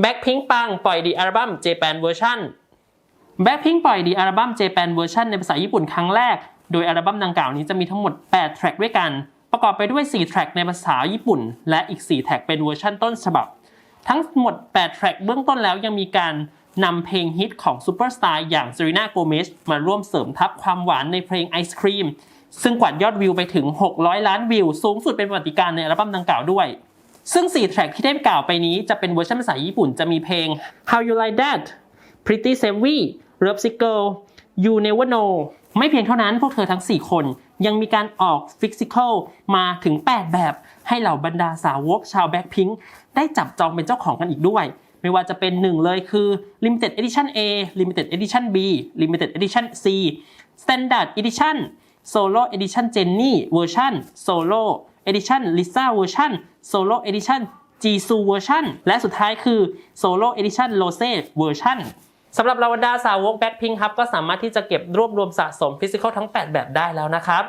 Blackpink ปังปล่อยดีอัลบั้ม Japan Version Blackpink ปล่อยดีอัลบั้ม Japan Version ในภาษาญี่ปุ่นครั้งแรก โดยอัลบั้มดังกล่าวนี้จะมีทั้งหมด 8 แทร็กด้วยกัน ประกอบไปด้วย 4 แทร็กในภาษาญี่ปุ่น และอีก 4 แทร็กเป็นเวอร์ชันต้นฉบับ ทั้งหมด 8 แทร็กเบื้องต้นแล้วยังมีการนำเพลงฮิตของซูเปอร์สตาร์อย่าง Selena Gomez มาร่วมเสริมทับความหวานในเพลง Ice Cream ซึ่งกวาดยอดวิวไปถึง 600 ล้านวิว สูงสุดเป็นประวัติการในอัลบั้มดังกล่าวด้วย ซึ่ง 4 แทร็กที่ได้กล่าวไปนี้จะเป็นเวอร์ชันภาษาญี่ปุ่นจะมีเพลง How You Like That Pretty Savvy Love Sick Girl You Never Know ไม่เพียงเท่านั้นพวกเธอทั้ง 4 คนยังมีการออกฟิสิก a l มาถึง 8 แบบให้เหล่าบรรดาสาวกชาวแบ็คพิงได้จับจองเป็นเจ้าของกันอีกด้วย ไม่ว่าจะเป็นหนึ่งเลยคือ Limited Edition A Limited Edition B Limited Edition C Standard Edition Solo Edition Jennie Version Solo Edition Lisa Version Solo Edition Jisoo Version และสุดท้ายคือ Solo Edition Rose Version สำหรับเราบรรดาสาวกแบ็คพิงครับก็สามารถที่จะเก็บรวบรวมสะสมฟิสิกอลทั้ง 8 แบบได้แล้วนะครับ